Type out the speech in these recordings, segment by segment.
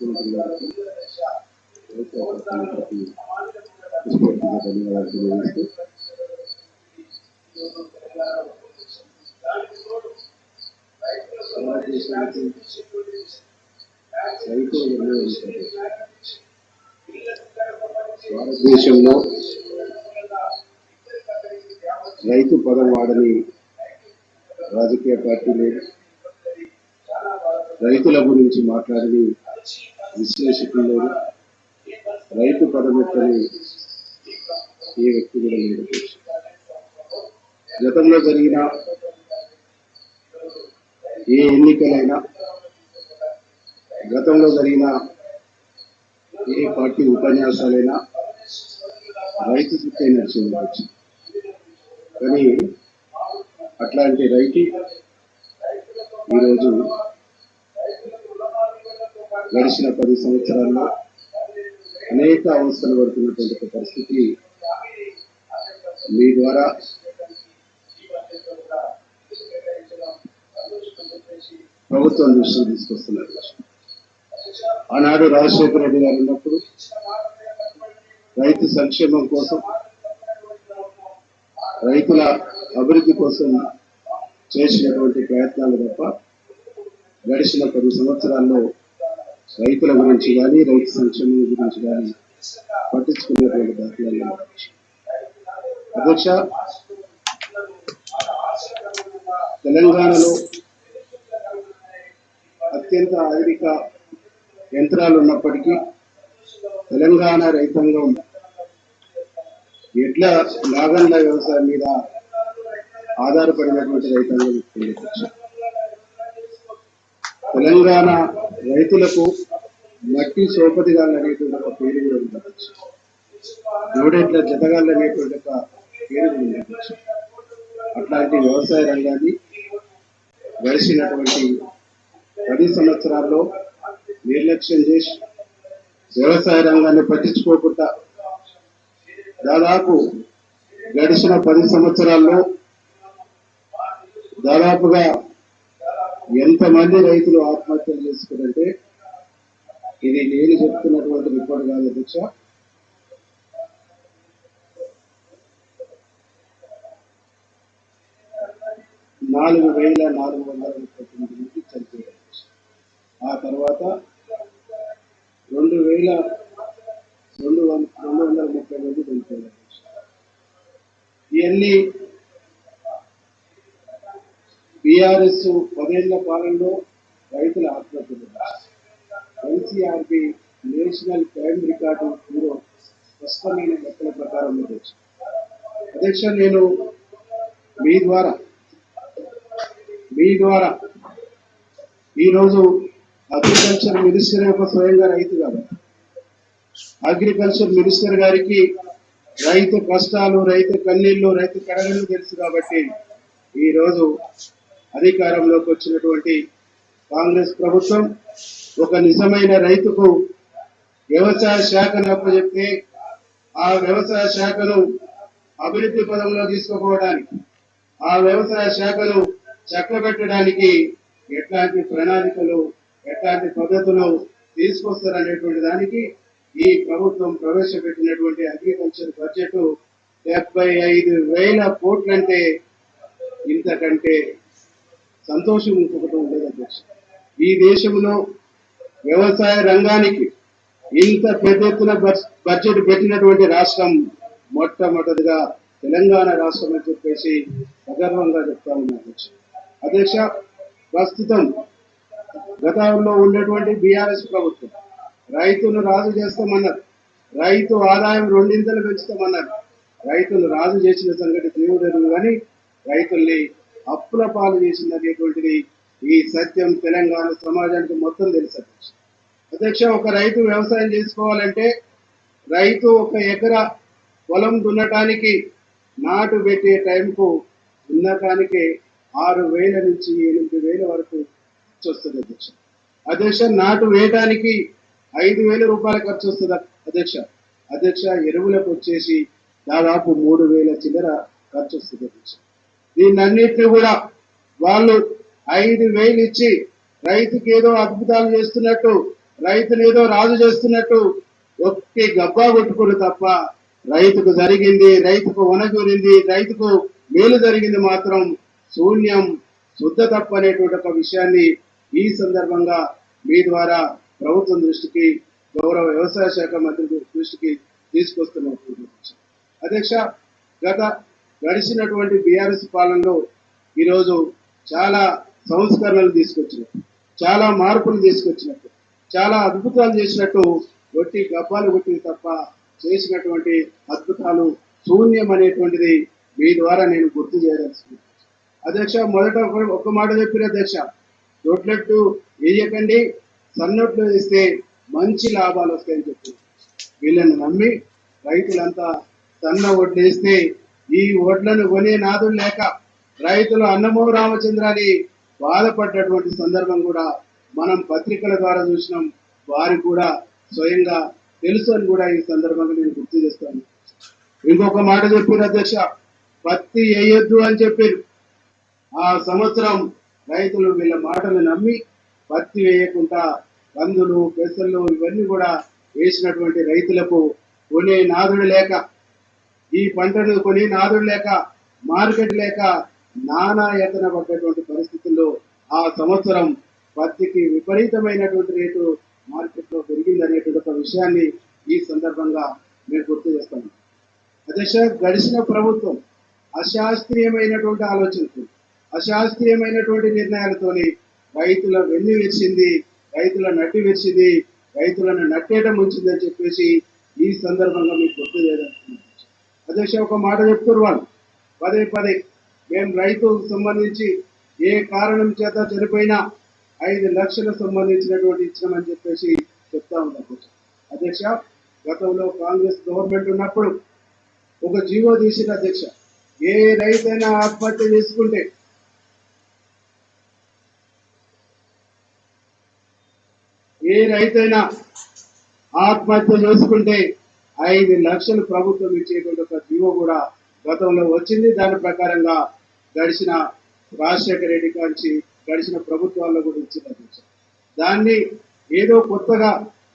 ముఖ్యమంత్రి గారికి ధన్యవాదాలు తెలియజేస్తూ భారతదేశంలో రైతు పదం వాడని రాజకీయ పార్టీ లేదు. రైతుల గురించి మాట్లాడని విశ్లేషకులు లేరు రైతు పదమెత్తని ఏ వ్యక్తి కూడా లేదు గతంలో జరిగిన ఏ ఎన్నికలైనా గతంలో జరిగిన ఏ పార్టీ ఉపన్యాసాలైనా రైతు చుట్టే నడిచి కానీ అట్లాంటి రైతు ఈరోజు గడిచిన పది సంవత్సరాల్లో అనేక అవస్థలు పడుతున్నటువంటి ఒక పరిస్థితి మీ ద్వారా ప్రభుత్వం దృష్టికి తీసుకొస్తున్నారు. ఆనాడు రాజశేఖర రెడ్డి గారు ఉన్నప్పుడు రైతు సంక్షేమం కోసం రైతుల అభివృద్ధి కోసం చేసినటువంటి ప్రయత్నాలు తప్ప గడిచిన పది సంవత్సరాల్లో రైతుల గురించి కానీ రైతు సంక్షేమం గురించి కానీ పట్టించుకునేటువంటి దాఖలాలు అధ్యక్ష తెలంగాణలో అత్యంత ఆధునిక యంత్రాలు ఉన్నప్పటికీ తెలంగాణ రైతాంగం ఎడ్ల నాగండ్ల వ్యవసాయం మీద ఆధారపడినటువంటి రైతాంగం తెలంగాణ రైతులకు మట్టి సోపతిగాళ్ళు అనేటువంటి ఒక పేరు కూడా ఉండవచ్చు అధ్యక్ష. జతగాళ్ళు అనేటువంటి ఒక పేరు కూడా ఉండవచ్చు అట్లాంటి వ్యవసాయ రంగాన్ని గడిచినటువంటి పది సంవత్సరాల్లో నిర్లక్ష్యం చేసి వ్యవసాయ రంగాన్ని పట్టించుకోకుండా దాదాపు గడిచిన పది సంవత్సరాల్లో దాదాపుగా ఎంతమంది రైతులు ఆత్మహత్యలు చేసుకున్నారంటే ఇది నేను చెప్తున్నటువంటి రిపోర్ట్ కాదు అధ్యక్ష. నాలుగు వేల నాలుగు వందల ముప్పై తొమ్మిది మంది చనిపోయారు ఆ తర్వాత రెండు వేల రెండు రెండు వందల ముప్పై మంది చనిపోయారు ఇవన్నీ బీఆర్ఎస్ పదేళ్ళ పాలనలో రైతుల ఆత్మహత్యలు NCRB national crime record bureau స్పష్టమైన లెక్కల ప్రకారం అధ్యక్ష. అధ్యక్ష నేను మీ ద్వారా మీ ద్వారా ఈరోజు అగ్రికల్చర్ మినిస్టర్ యొక్క స్వయంగా రైతు కాదు అగ్రికల్చర్ మినిస్టర్ గారికి రైతు కష్టాలు రైతు కన్నీళ్ళు రైతు కడగలు తెలుసు కాబట్టి ఈరోజు అధికారంలోకి వచ్చినటువంటి కాంగ్రెస్ ప్రభుత్వం ఒక నిజమైన రైతుకు వ్యవసాయ శాఖను అప్పచెప్తే ఆ వ్యవసాయ శాఖను అభివృద్ధి పదంలో తీసుకుపోవడానికి ఆ వ్యవసాయ శాఖను చక్కబెట్టడానికి ఎట్లాంటి ప్రణాళికలు ఎట్లాంటి పద్ధతులు తీసుకొస్తారనేటువంటి దానికి ఈ ప్రభుత్వం ప్రవేశపెట్టినటువంటి అగ్రికల్చర్ బడ్జెట్ డెబ్బై ఐదు వేల కోట్లంటే ఇంతకంటే సంతోషం ఇంకొకటి ఉండదు అధ్యక్ష ఈ దేశంలో వ్యవసాయ రంగానికి ఇంత పెద్ద ఎత్తున బడ్జెట్ పెట్టినటువంటి రాష్ట్రం మొట్టమొదటిగా తెలంగాణ రాష్ట్రం అని చెప్పేసి అగర్వంగా చెప్తా ఉన్నా అధ్యక్ష అధ్యక్ష ప్రస్తుతం గతంలో ఉన్నటువంటి బీఆర్ఎస్ ప్రభుత్వం రైతును రాజు చేస్తామన్నారు. రైతు ఆదాయం రెండింతలు పెంచుతామన్నారు. రైతులు రాజు చేసిన సంగతి దేవుడు కానీ రైతుల్ని అప్పుల పాలు చేసింది అనేటువంటిది ఈ సత్యం తెలంగాణ సమాజానికి మొత్తం తెలుసు అధ్యక్ష. అధ్యక్ష ఒక రైతు వ్యవసాయం చేసుకోవాలంటే రైతు ఒక ఎకరా పొలం దున్నటానికి నాటు పెట్టే టైంకు దున్నటానికి ఆరు వేల నుంచి ఎనిమిది వేల వరకు ఖర్చు వస్తుంది అధ్యక్ష. అధ్యక్ష నాటు వేయటానికి ఐదు వేల రూపాయల ఖర్చు వస్తుంది అధ్యక్ష. అధ్యక్ష ఎరువులకు వచ్చేసి దాదాపు మూడు వేల చిల్లర ఖర్చు వస్తుంది అధ్యక్ష. దీన్నన్నిటిని కూడా వాళ్ళు ఐదు వేలు ఇచ్చి రైతుకి ఏదో అద్భుతాలు చేస్తున్నట్టు రైతులు ఏదో రాజు చేస్తున్నట్టు ఒట్టి గబ్బా కొట్టుకుని తప్ప రైతుకు జరిగింది రైతుకు వనజూరింది రైతుకు మేలు జరిగింది మాత్రం శూన్యం శుద్ధ తప్పు అనేటువంటి ఒక విషయాన్ని ఈ సందర్భంగా మీ ద్వారా ప్రభుత్వం దృష్టికి గౌరవ వ్యవసాయ శాఖ మంత్రి దృష్టికి తీసుకొస్తున్నట్టు అధ్యక్ష గత గడిచినటువంటి బీఆర్ఎస్ పాలనలో ఈరోజు చాలా సంస్కరణలు తీసుకొచ్చినట్టు చాలా మార్పులు తీసుకొచ్చినట్టు చాలా అద్భుతాలు చేసినట్టు ఒట్టి గబ్బాలు కొట్టింది తప్ప చేసినటువంటి అద్భుతాలు శూన్యం అనేటువంటిది మీ ద్వారా నేను గుర్తు చేయదలుచుకున్నాను. అధ్యక్ష మొదట ఒక- మాట చెప్పిన అధ్యక్ష? దొడ్లెట్టు వేయకండి సన్నట్లు వేస్తే మంచి లాభాలు వస్తాయని చెప్పి వీళ్ళని నమ్మి రైతులంతా సన్న ఒడ్లు వేస్తే ఈ ఓట్లను కొనే నాదులు లేక రైతులు అన్నమో రామచంద్రాని బాధపడ్డటువంటి సందర్భం కూడా మనం పత్రికల ద్వారా చూసినాం. వారు కూడా స్వయంగా తెలుసు అని కూడా ఈ సందర్భంగా నేను గుర్తు చేస్తాను. ఇంకొక మాట చెప్పారు అధ్యక్ష పత్తి వేయొద్దు అని చెప్పారు. ఆ సంవత్సరం రైతులు వీళ్ళ మాటలు నమ్మి పత్తి వేయకుండా కందులు పెసలు ఇవన్నీ కూడా వేసినటువంటి రైతులకు కొనే నాదుడు లేక ఈ పంటను కొని నాదుడు లేక మార్కెట్ లేక నానా ఎత్తన పడ్డటువంటి పరిస్థితుల్లో ఆ సంవత్సరం పత్తికి విపరీతమైనటువంటి రేటు మార్కెట్లో పెరిగింది అనేటువంటి ఒక విషయాన్ని ఈ సందర్భంగా మేము గుర్తు చేస్తాను అధ్యక్ష గడిచిన ప్రభుత్వం అశాస్త్రీయమైనటువంటి ఆలోచనతో అశాస్త్రీయమైనటువంటి నిర్ణయాలతోని రైతుల వెన్ను విరిచింది రైతుల నడ్డి విరిచింది రైతులను నట్టేయడం ఉంచిందని చెప్పేసి ఈ సందర్భంగా మీకు గుర్తు చేయడం అధ్యక్ష ఒక మాట చెప్తారు వాళ్ళు. పదే పదే మేము రైతుకు సంబంధించి ఏ కారణం చేత చనిపోయినా ఐదు లక్షలకు సంబంధించినటువంటి ఇచ్చినామని చెప్పేసి చెప్తా ఉన్నాం అధ్యక్ష. అధ్యక్ష గతంలో కాంగ్రెస్ గవర్నమెంట్ ఉన్నప్పుడు ఒక జీవో తీసిన అధ్యక్ష. ఏ రైతైనా ఆత్మహత్య చేసుకుంటే ఏ రైతైనా ఆత్మహత్య చేసుకుంటే ఐదు లక్షలు ప్రభుత్వం ఇచ్చేటువంటి ఒక జీవో కూడా గతంలో వచ్చింది. దాని ప్రకారంగా గడిచిన రాజశేఖర రెడ్డి కాంచి గడిచిన ప్రభుత్వాల్లో కూడా ఇచ్చింది దాన్ని ఏదో కొత్తగా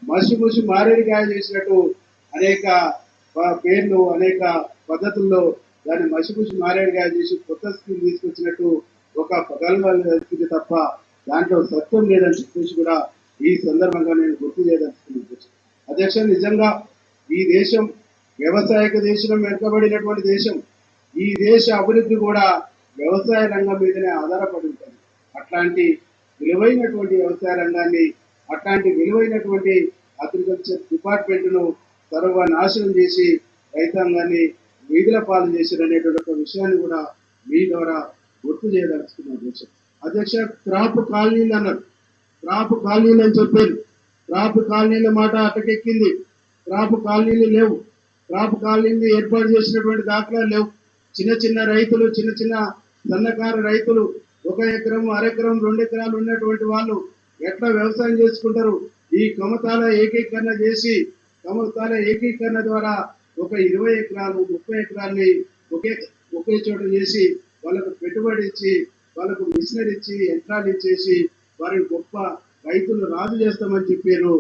మసి ముసి మారేడికాయ చేసినట్టు అనేక పేర్లు అనేక పద్ధతుల్లో దాన్ని మసిపుసి మారేడుగా చేసి కొత్త స్కీమ్ తీసుకొచ్చినట్టు ఒక పగలవాళ్ళు తప్ప దాంట్లో సత్యం లేదని చెప్పేసి కూడా ఈ సందర్భంగా నేను గుర్తు చేయదలుచుకున్నాను. అధ్యక్ష నిజంగా ఈ దేశం వ్యవసాయక దేశం వెనుకబడినటువంటి దేశం. ఈ దేశ అభివృద్ధి కూడా వ్యవసాయ రంగం మీదనే ఆధారపడి ఉంటుంది. అట్లాంటి విలువైనటువంటి వ్యవసాయ రంగాన్ని అట్లాంటి విలువైనటువంటి అగ్రికల్చర్ డిపార్ట్మెంట్ను సర్వనాశనం చేసి రైతాంగాన్ని వీధుల పాలు చేశారు అనేటువంటి ఒక విషయాన్ని కూడా మీ ద్వారా గుర్తు చేయదలుచుకున్నాను అధ్యక్ష. అధ్యక్ష క్రాప్ కాలనీలు అన్నారు. క్రాప్ కాలనీలు అని చెప్పారు. క్రాప్ కాలనీల మాట అటకెక్కింది. క్రాప్ కాలనీలు లేవు. క్రాప్ కాలనీని ఏర్పాటు చేసినటువంటి దాఖలా లేవు. చిన్న చిన్న రైతులు చిన్న చిన్న సన్నకారు రైతులు ఒక ఎకరం అరెకరం రెండు ఎకరాలు ఉన్నటువంటి వాళ్ళు ఎట్లా వ్యవసాయం చేసుకుంటారు? ఈ కమతాల ఏకీకరణ చేసి కమతాల ఏకీకరణ ద్వారా ఒక ఇరవై ఎకరాలు ముప్పై ఎకరాల్ని ఒకే ఒకే చోట చేసి వాళ్ళకు పెట్టుబడి ఇచ్చి వాళ్ళకు మిషనరీ ఇచ్చి యంత్రాలు ఇచ్చేసి వారిని గొప్ప రైతులు రాజు చేస్తామని చెప్పారు.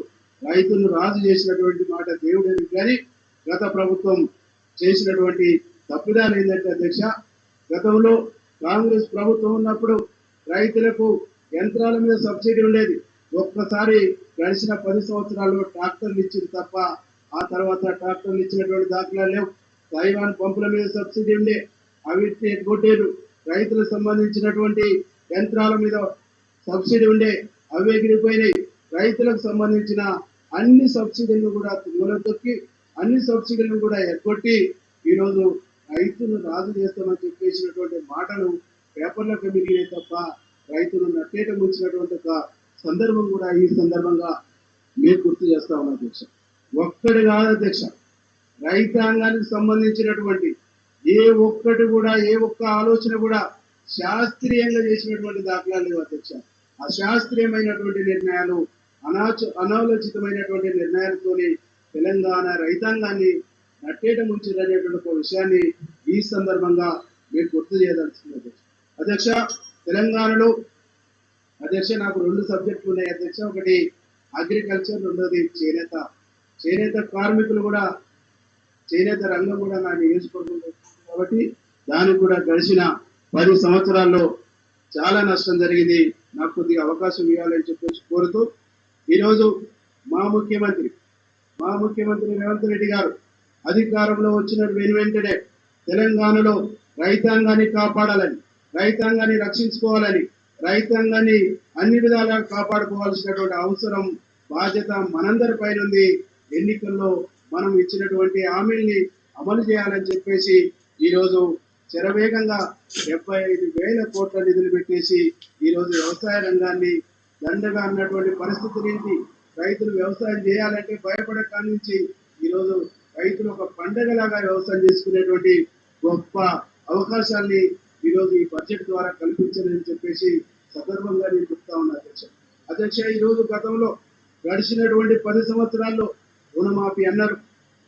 రైతులు రాజు చేసినటువంటి మాట దేవుడని కానీ గత ప్రభుత్వం చేసినటువంటి తప్పిదాలు ఏంటంటే అధ్యక్ష గతంలో కాంగ్రెస్ ప్రభుత్వం ఉన్నప్పుడు రైతులకు యంత్రాల మీద సబ్సిడీ ఉండేది. ఒక్కసారి గడిచిన పది సంవత్సరాల్లో ట్రాక్టర్లు ఇచ్చింది తప్ప ఆ తర్వాత ట్రాక్టర్లు ఇచ్చినటువంటి దాఖలా లేవు. తైవాన్ పంపుల మీద సబ్సిడీ ఉండే అవి కొట్టేరు. రైతులకు సంబంధించినటువంటి యంత్రాల మీద సబ్సిడీ ఉండే అవి ఎగిరిపోయినాయి. రైతులకు సంబంధించిన అన్ని సబ్సిడీలను కూడా తొక్కి అన్ని సబ్సిడీలను కూడా ఎగ్గొట్టి ఈరోజు రైతును రాజు చేస్తామని చెప్పేసినటువంటి మాటలు పేపర్లకు మిగిలినాయి తప్ప రైతులు నట్టేట ముంచినటువంటి ఒక సందర్భం కూడా ఈ సందర్భంగా మీరు గుర్తు చేస్తా ఉన్నా అధ్యక్ష. ఒక్కటి కాదు అధ్యక్ష. రైతాంగానికి సంబంధించినటువంటి ఏ ఒక్కటి కూడా ఏ ఒక్క ఆలోచన కూడా శాస్త్రీయంగా చేసినటువంటి దాఖలాలు లేవు అధ్యక్ష. అశాస్త్రీయమైనటువంటి నిర్ణయాలు అనాచ అనాలోచితమైనటువంటి నిర్ణయాలతోని తెలంగాణ రైతాంగాన్ని నట్టేట ముంచిదనేటువంటి ఒక విషయాన్ని ఈ సందర్భంగా మీరు గుర్తు చేయదలుచుకున్నారు. అధ్యక్ష తెలంగాణలో అధ్యక్ష నాకు రెండు సబ్జెక్టులు ఉన్నాయి. అధ్యక్ష ఒకటి అగ్రికల్చర్ రెండోది చేనేత. చేనేత కార్మికులు కూడా చేనేత రంగం కూడా నా నియోజకవర్గంలో కాబట్టి దానికి కూడా గడిచిన పది సంవత్సరాల్లో చాలా నష్టం జరిగింది. నాకు కొద్దిగా అవకాశం ఇవ్వాలని చెప్పేసి కోరుతూ ఈరోజు మా ముఖ్యమంత్రి మా ముఖ్యమంత్రి రేవంత్ రెడ్డి గారు అధికారంలో వచ్చిన వెను వెంటనే తెలంగాణలో రైతాంగాన్ని కాపాడాలని రైతాంగాన్ని రక్షించుకోవాలని రైతాంగాన్ని అన్ని విధాలా కాపాడుకోవాల్సినటువంటి అవసరం బాధ్యత మనందరి పైన ఉంది. ఎన్నికల్లో మనం ఇచ్చినటువంటి హామీల్ని అమలు చేయాలని చెప్పేసి ఈరోజు శరవేగంగా డెబ్బై ఐదు వేల కోట్ల నిధులు పెట్టేసి ఈరోజు వ్యవసాయ రంగాన్ని దండగా అన్నటువంటి పరిస్థితి నుంచి రైతులు వ్యవసాయం చేయాలంటే భయపడే నుంచి ఈరోజు రైతులు ఒక పండగలాగా వ్యవసాయం చేసుకునేటువంటి గొప్ప అవకాశాన్ని ఈరోజు ఈ బడ్జెట్ ద్వారా కల్పించాలని చెప్పేసి సందర్భంగా నేను చెప్తా ఉన్నా అధ్యక్ష. అధ్యక్ష ఈ రోజు గతంలో గడిచినటువంటి పది సంవత్సరాల్లో రుణమాఫీ అన్నారు.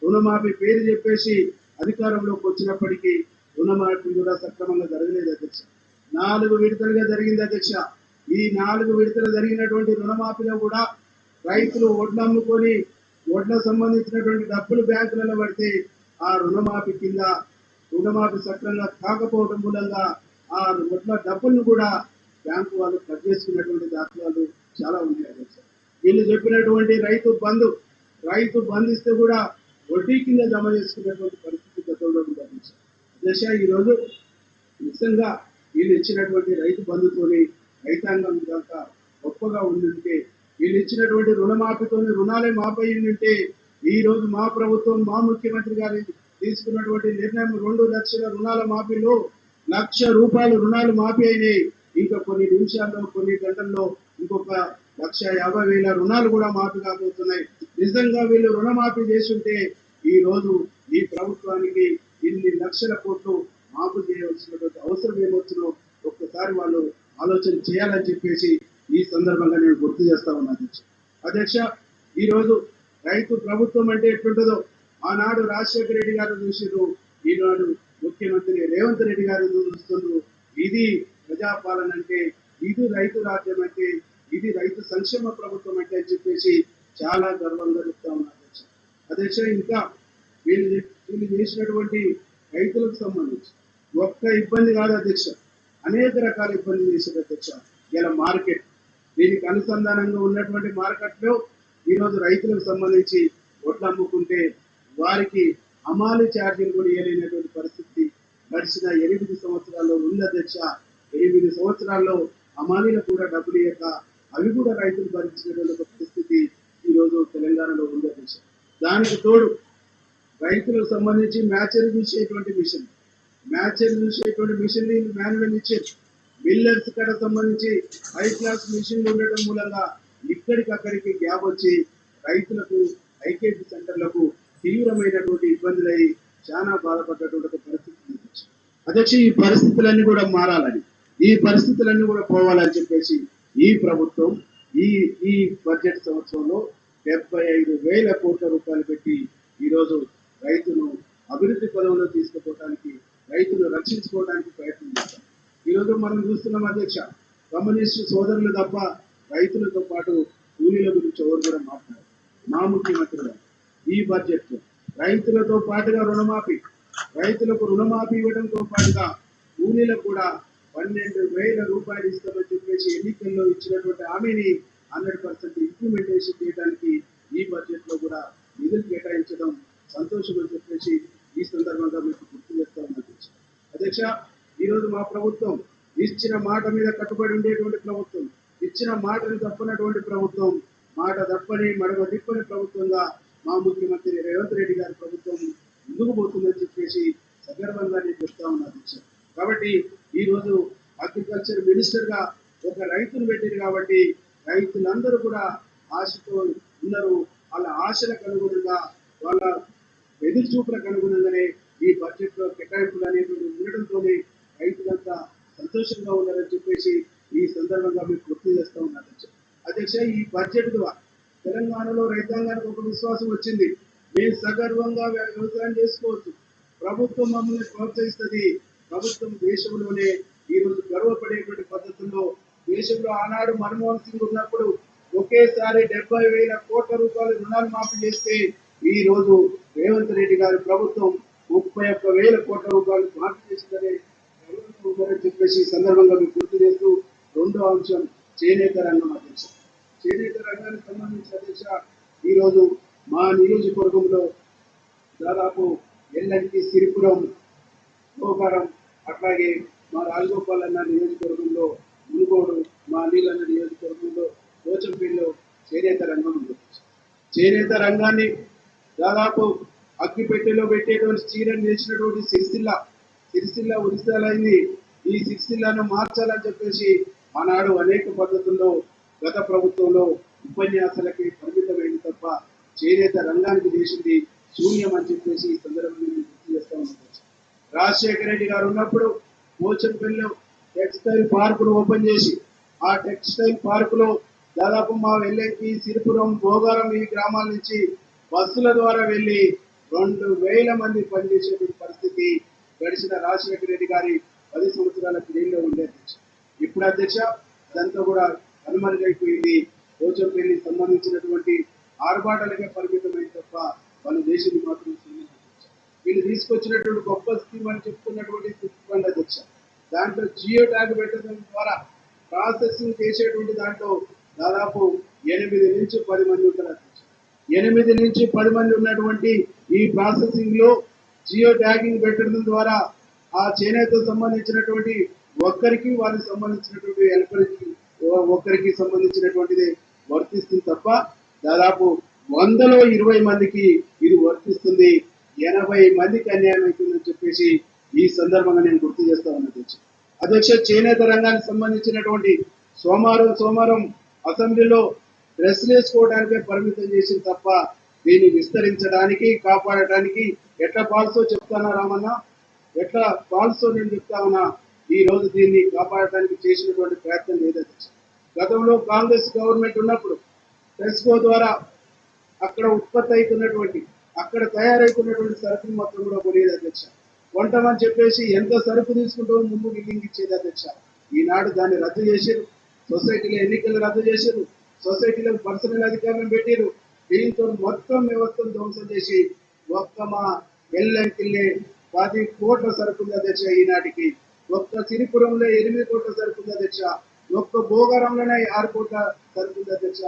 రుణమాఫీ పేరు చెప్పేసి అధికారంలోకి వచ్చినప్పటికీ రుణమాఫీ కూడా సక్రమంగా జరగలేదు అధ్యక్ష. నాలుగు విడతలుగా జరిగింది అధ్యక్ష. ఈ నాలుగు విడతలు జరిగినటువంటి రుణమాఫీలో కూడా రైతులు ఒడ్లు అమ్ముకొని వడ్లకు సంబంధించినటువంటి డబ్బులు బ్యాంకులలో పడితే ఆ రుణమాఫీ కింద రుణమాఫీ సక్రంగా కాకపోవడం మూలంగా ఆ ఒడ్ల డబ్బులను కూడా బ్యాంకు వాళ్ళు కట్ చేసుకున్నటువంటి దాఖలాలు చాలా ఉన్నాయి వీళ్ళు చెప్పినటువంటి రైతు బంధు రైతు బంధిస్తే కూడా వడ్డీ కింద జమ చేసుకున్నటువంటి పరిస్థితి గతంలో ఉంది దశ ఈరోజు నిజంగా వీళ్ళు ఇచ్చినటువంటి రైతు బంధుతోని రైతాంగం కనుక గొప్పగా ఉండుంటే వీళ్ళు ఇచ్చినటువంటి రుణమాఫీతోని రుణాలే మాపై ఉంటే ఈ రోజు మా ప్రభుత్వం మా ముఖ్యమంత్రి గారి తీసుకున్నటువంటి నిర్ణయం రెండు లక్షల రుణాల మాఫీలో లక్ష రూపాయలు రుణాలు మాఫీ అయినాయి. ఇంకా కొన్ని నిమిషాల్లో కొన్ని గంటల్లో ఇంకొక లక్ష యాభై వేల రుణాలు కూడా మాఫీ కాబోతున్నాయి. నిజంగా వీళ్ళు రుణమాఫీ చేస్తుంటే ఈ రోజు ఈ ప్రభుత్వానికి ఇన్ని లక్షల కోట్లు మాఫీ చేయవలసినటువంటి అవసరం ఏమొచ్చునో ఒక్కసారి వాళ్ళు ఆలోచన చేయాలని చెప్పేసి ఈ సందర్భంగా నేను గుర్తు చేస్తా ఉన్నా అధ్యక్ష. అధ్యక్ష ఈ రోజు రైతు ప్రభుత్వం అంటే ఎట్లుంటుందో ఆనాడు రాజశేఖర రెడ్డి గారు చూసిర్రు ఈనాడు ముఖ్యమంత్రి రేవంత్ రెడ్డి గారు చూస్తున్నారు ఇది ప్రజాపాలన అంటే ఇది రైతు రాజ్యం అంటే ఇది రైతు సంక్షేమ ప్రభుత్వం అంటే అని చెప్పేసి చాలా గర్వంగా చెప్తా ఉన్నా అధ్యక్ష. అధ్యక్ష ఇంకా వీళ్ళు వీళ్ళు చేసినటువంటి రైతులకు సంబంధించి ఒక్క ఇబ్బంది కాదు అధ్యక్ష. అనేక రకాల ఇబ్బందులు చేశారు అధ్యక్ష ఇలా మార్కెట్ దీనికి అనుసంధానంగా ఉన్నటువంటి మార్కెట్లో ఈరోజు రైతులకు సంబంధించి ఒట్లు అమ్ముకుంటే వారికి అమాలు ఛార్జీలు కూడా ఇవ్వలేనటువంటి పరిస్థితి గడిచిన ఎనిమిది సంవత్సరాల్లో ఉంది అధ్యక్ష ఎనిమిది సంవత్సరాల్లో అమాలీలు కూడా డబ్బులు ఇవ్వక అవి కూడా రైతులు భరించినటువంటి పరిస్థితి ఈ రోజు తెలంగాణలో ఉంది అధ్యక్ష దానికి తోడు రైతులకు సంబంధించి మ్యాచర్ చూసేటువంటి మిషన్. మ్యాచర్ చూసేటువంటి మిషన్లు మాన్యువల్ ఇచ్చారు మిల్లర్స్ కడ సంబంధించి హై క్లాస్ మిషన్లు ఉండటం మూలంగా ఇక్కడికక్కడికి గ్యాప్ వచ్చి రైతులకు ఐకేపీ సెంటర్లకు తీవ్రమైనటువంటి ఇబ్బందులై చాలా బాధపడ్డటువంటి పరిస్థితి అధ్యక్ష. అధ్యక్ష ఈ పరిస్థితులన్నీ కూడా మారాలని ఈ పరిస్థితులన్నీ కూడా పోవాలని చెప్పేసి ఈ ప్రభుత్వం ఈ ఈ బడ్జెట్ సంవత్సరంలో డెబ్బై ఐదు వేల కోట్ల రూపాయలు పెట్టి ఈరోజు రైతును అభివృద్ధి పదవిలో తీసుకుపోవడానికి రైతులు రక్షించుకోవడానికి ప్రయత్నం చేస్తాం. ఈరోజు మనం చూస్తున్నాం అధ్యక్ష కమ్యూనిస్టు సోదరులు తప్ప రైతులతో పాటు కూలీల గురించి ఎవరు కూడా మాట్లాడారు. మా ముఖ్యమంత్రి గారు ఈ బడ్జెట్ రైతులతో పాటుగా రుణమాఫీ రైతులకు రుణమాఫీ ఇవ్వడంతో పాటుగా కూలీలకు కూడా పన్నెండు వేల రూపాయలు ఇస్తామని చెప్పేసి ఎన్నికల్లో ఇచ్చినటువంటి హామీని హండ్రెడ్ పర్సెంట్ ఇంప్లిమెంటేషన్ చేయడానికి ఈ బడ్జెట్లో కూడా నిధులు కేటాయించడం సంతోషం అని చెప్పేసి ఈ సందర్భంగా మీకు గుర్తు చేస్తా అధ్యక్ష. ఈరోజు ఈ రోజు మా ప్రభుత్వం ఇచ్చిన మాట మీద కట్టుబడి ఉండేటువంటి ప్రభుత్వం ఇచ్చిన మాటను తప్పనటువంటి ప్రభుత్వం మాట తప్పని మడమ తిప్పని ప్రభుత్వంగా మా ముఖ్యమంత్రి రేవంత్ రెడ్డి గారి ప్రభుత్వం ముందుకు పోతుందని చెప్పేసి సగర్వంగా నేను చెప్తా ఉన్నా అధ్యక్ష కాబట్టి ఈ రోజు అగ్రికల్చర్ మినిస్టర్గా ఒక రైతును పెట్టారు కాబట్టి రైతులందరూ కూడా ఆశతో ఉన్నారు వాళ్ళ ఆశలకు అనుగుణంగా వాళ్ళ ఎదురు చూపులకు అనుగుణంగానే ఈ బడ్జెట్లో కేటాయింపులు అనేటువంటి ఉండడంతోనే రైతులంతా సంతోషంగా ఉన్నారని చెప్పేసి ఈ సందర్భంగా మీకు గుర్తు చేస్తా ఉన్నారు అధ్యక్ష. ఈ బడ్జెట్ ద్వారా తెలంగాణలో రైతాంగానికి ఒక విశ్వాసం వచ్చింది. మేము సగర్వంగా వ్యవసాయం చేసుకోవచ్చు. ప్రభుత్వం మమ్మల్ని ప్రోత్సహిస్తుంది. ప్రభుత్వం దేశంలోనే ఈ రోజు గర్వపడేటువంటి పద్ధతుల్లో దేశంలో ఆనాడు మన్మోహన్ సింగ్ ఉన్నప్పుడు ఒకేసారి డెబ్బై వేల కోట్ల రూపాయలు రుణాలు మాఫీ చేస్తే ఈ రోజు రేవంత్ రెడ్డి గారి ప్రభుత్వం ముప్పై ఒక్క వేల కోట్ల రూపాయలు మార్పు చేసిందనే చెప్పేసి సందర్భంగా మీకు గుర్తు చేస్తూ రెండో అంశం చేనేత రంగం అధ్యక్ష. చేనేత రంగానికి సంబంధించిన అధ్యక్ష ఈ రోజు మా నియోజకవర్గంలో దాదాపు ఎల్లంటి సిరిపురం గోకారం అట్లాగే మా రాజగోపాల్ అన్న నియోజకవర్గంలో మునుగోడు మా అనిల్ అన్న నియోజకవర్గంలో పోచంపల్లిలో చేనేత రంగం ఉంది. చేనేత రంగాన్ని దాదాపు అగ్గిపెట్టెలో పెట్టేటువంటి చీరను చేసినటువంటి సిరిసిల్ల సిరిసిల్ల ఒరిస్సాలైంది ఈ సిరిసిల్లను మార్చాలని చెప్పేసి ఆనాడు అనేక పద్ధతుల్లో గత ప్రభుత్వంలో ఉపన్యాసాలకి పరిమితమైంది తప్ప చేనేత రంగానికి చేసింది శూన్యం అని చెప్పేసి ఈ సందర్భంగా నేను గుర్తు చేస్తా ఉన్నాను. రాజశేఖర రెడ్డి గారు ఉన్నప్పుడు పోచంపల్లిలో టెక్స్టైల్ పార్కును ఓపెన్ చేసి ఆ టెక్స్టైల్ పార్కులో దాదాపు మా వెళ్ళేకి సిరిపురం భోగారం ఈ గ్రామాల నుంచి బస్సుల ద్వారా వెళ్ళి రెండు వేల మంది పనిచేసేటువంటి పరిస్థితి గడిచిన రాజశేఖర రెడ్డి గారి పది సంవత్సరాల పీరియడ్లో ఉండే అధ్యక్ష. ఇప్పుడు అధ్యక్ష అదంతా కూడా కనుమరుగైపోయింది పెళ్ళి సంబంధించినటువంటి ఆర్భాటాలకే పరిమితమైంది తప్ప వాళ్ళు దేశం మాత్రం వీళ్ళు తీసుకొచ్చినటువంటి గొప్ప స్కీమ్ అని చెప్పుకున్నటువంటి ఫిఫ్త్ ఫండ్ అధ్యక్ష. దాంట్లో జియో ట్యాగ్ పెట్టడం ద్వారా ప్రాసెసింగ్ చేసేటువంటి దాంట్లో దాదాపు ఎనిమిది నుంచి పది మంది ఉంటారు అధ్యక్ష. ఎనిమిది నుంచి పది మంది ఉన్నటువంటి ఈ ప్రాసెసింగ్లో జియో ట్యాగింగ్ పెట్టడం ద్వారా ఆ చేనేత సంబంధించినటువంటి ఒక్కరికి వారికి సంబంధించినటువంటి హెల్పర్కి ఒక్కరికి సంబంధించినటువంటిది వర్తిస్తుంది తప్ప దాదాపు వందలో ఇరవై మందికి ఇది వర్తిస్తుంది. ఎనభై మందికి అన్యాయం అవుతుందని చెప్పేసి ఈ సందర్భంగా నేను గుర్తు చేస్తా అధ్యక్ష. అధ్యక్ష చేనేత రంగానికి సంబంధించినటువంటి సోమవారం సోమవారం అసెంబ్లీలో డ్రెస్ వేసుకోవడానికే పరిమితం చేసింది తప్ప దీన్ని విస్తరించడానికి కాపాడటానికి ఎట్లా పాల్సో చెప్తానా రామన్న? ఎట్లా పాల్సో నేను చెప్తా ఉన్నా? ఈ రోజు దీన్ని కాపాడటానికి చేసినటువంటి ప్రయత్నం లేదా గతంలో కాంగ్రెస్ గవర్నమెంట్ ఉన్నప్పుడు టెస్కో ద్వారా అక్కడ ఉత్పత్తి అవుతున్నటువంటి అక్కడ తయారైతున్నటువంటి సరుకులు మొత్తం కూడా కొనేది అధ్యక్ష. కొంటామని చెప్పేసి ఎంత సరుకు తీసుకుంటూ ముందు బిల్లింగ్ ఇచ్చేది అధ్యక్ష. ఈనాడు దాన్ని రద్దు చేశారు. సొసైటీలో ఎన్నికలు రద్దు చేశారు. సొసైటీలో పర్సనల్ అధికారులను పెట్టారు. దీంతో మొత్తం వ్యవస్థను ధ్వంసం చేసి ఒక్క మా ఎల్లంకిల్లే పది కోట్ల సరుకుంది అధ్యక్ష ఈనాటికి. ఒక్క సిరిపురంలో ఎనిమిది కోట్ల సరుకుంది అధ్యక్ష ఒక్క భోగారంలోనే ఆరు కోట్ల సరుకుంది అధ్యక్ష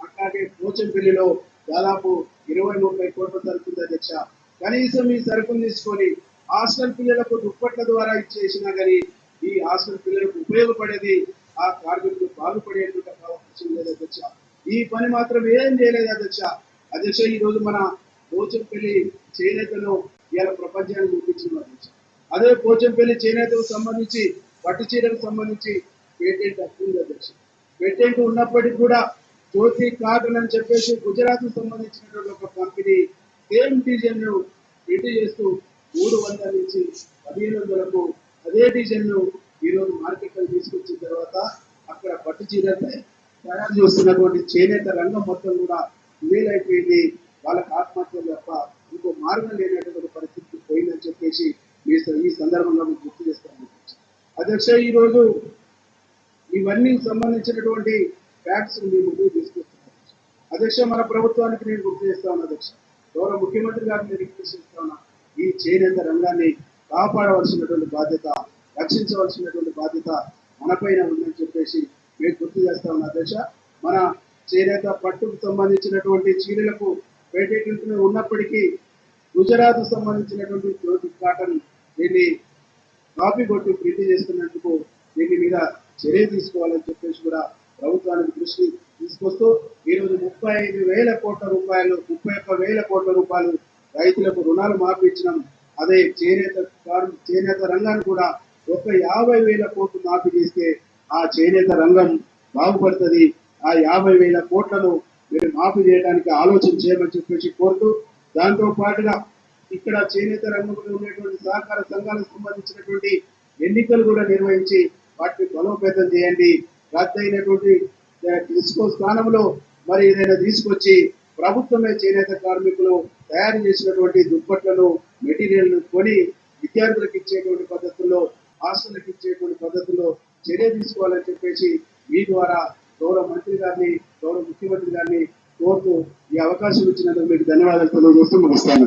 అట్లాగే పోచంపల్లిలో దాదాపు ఇరవై ముప్పై కోట్ల సరుకుంది అధ్యక్ష కనీసం ఈ సరుకులు తీసుకొని హాస్టల్ పిల్లలకు దుప్పట్ల ద్వారా ఇచ్చేసినా కానీ ఈ హాస్టల్ పిల్లలకు ఉపయోగపడేది ఆ కార్మికులు బాగుపడేటువంటి అవకాశం లేదు అధ్యక్ష. ఈ పని మాత్రం ఏం చేయలేదు అధ్యక్ష. అధ్యక్ష ఈ రోజు మన పోచంపల్లి చేనేతను ఇవాళ ప్రపంచానికి చూపించిన అధ్యక్ష. అదే పోచంపల్లి చేనేతకు సంబంధించి పట్టు చీరకు సంబంధించి పేటెంట్ హక్కు ఉంది అధ్యక్ష. పేటెంట్ ఉన్నప్పటికీ కూడా జ్యోతి కాటన్ అని చెప్పేసి గుజరాత్కు సంబంధించినటువంటి ఒక కంపెనీ సేమ్ డిజైన్ను రెడీ చేస్తూ మూడు వందల నుంచి పదిహేను వందలకు అదే డిజైన్ను ఈ రోజు తీసుకొచ్చిన తర్వాత అక్కడ పట్టు చీరలపై తయారు చేస్తున్నటువంటి చేనేత రంగం మొత్తం కూడా వేలైపోయింది. వాళ్ళకి ఆత్మహత్యలు తప్ప ఇంకో మార్గం లేనటువంటి పరిస్థితి పోయిందని చెప్పేసి ఈ ఈ సందర్భంగా మీకు గుర్తు చేస్తాను. అధ్యక్ష ఈ రోజు ఇవన్నీ సంబంధించినటువంటి ఫ్యాక్ట్స్ మీ ముందుకు తీసుకొస్తున్నాను. అధ్యక్ష మన ప్రభుత్వానికి నేను గుర్తు చేస్తా ఉన్నా అధ్యక్ష. గౌరవ ముఖ్యమంత్రి గారిని నేను రిక్వెస్ట్ చేస్తా ఉన్నా ఈ చేనేత రంగాన్ని కాపాడవలసినటువంటి బాధ్యత రక్షించవలసినటువంటి బాధ్యత మనపైన ఉందని చెప్పేసి మేము గుర్తు చేస్తా ఉన్న దశ మన చేనేత పట్టుకు సంబంధించినటువంటి చీరలకు పేటెంట్లు ఉన్నప్పటికీ గుజరాత్ సంబంధించినటువంటి జ్యోతి కాటన్ దీన్ని కాపీ కొట్టి ప్రింట్ చేస్తున్నందుకు దీని మీద చర్య తీసుకోవాలని చెప్పేసి కూడా ప్రభుత్వానికి దృష్టి తీసుకొస్తూ ఈ రోజు ముప్పై ఐదు వేల కోట్ల రూపాయలు ముప్పై ఒక్క వేల కోట్ల రూపాయలు రైతులకు రుణాలు మాఫీ అదే చేనేత చేనేత రంగాన్ని కూడా ఒక యాభై వేల కోట్లు మాఫీ చేస్తే ఆ చేనేత రంగం బాగుపడుతుంది. ఆ యాభై వేల కోట్లను మీరు మాఫీ చేయడానికి ఆలోచన చేయమని చెప్పేసి కోరుతూ దాంతో పాటుగా ఇక్కడ చేనేత రంగంలో ఉన్నటువంటి సహకార సంఘాలకు సంబంధించినటువంటి ఎన్నికలు కూడా నిర్వహించి వాటిని బలోపేతం చేయండి. రద్దయినటువంటి తీసుకో స్థానంలో మరి ఏదైనా తీసుకొచ్చి ప్రభుత్వమే చేనేత కార్మికులు తయారు చేసినటువంటి దుప్పట్లను మెటీరియల్ను కొని విద్యార్థులకు ఇచ్చేటువంటి పద్ధతుల్లో హాస్టల్కి ఇచ్చేటువంటి పద్ధతిలో చర్య తీసుకోవాలని చెప్పేసి మీ ద్వారా గౌరవ మంత్రి గారిని గౌరవ ముఖ్యమంత్రి గారిని కోరుతూ ఈ అవకాశం ఇచ్చినందుకు మీకు ధన్యవాదాలు తెలియజేస్తూ ముగిస్తాను.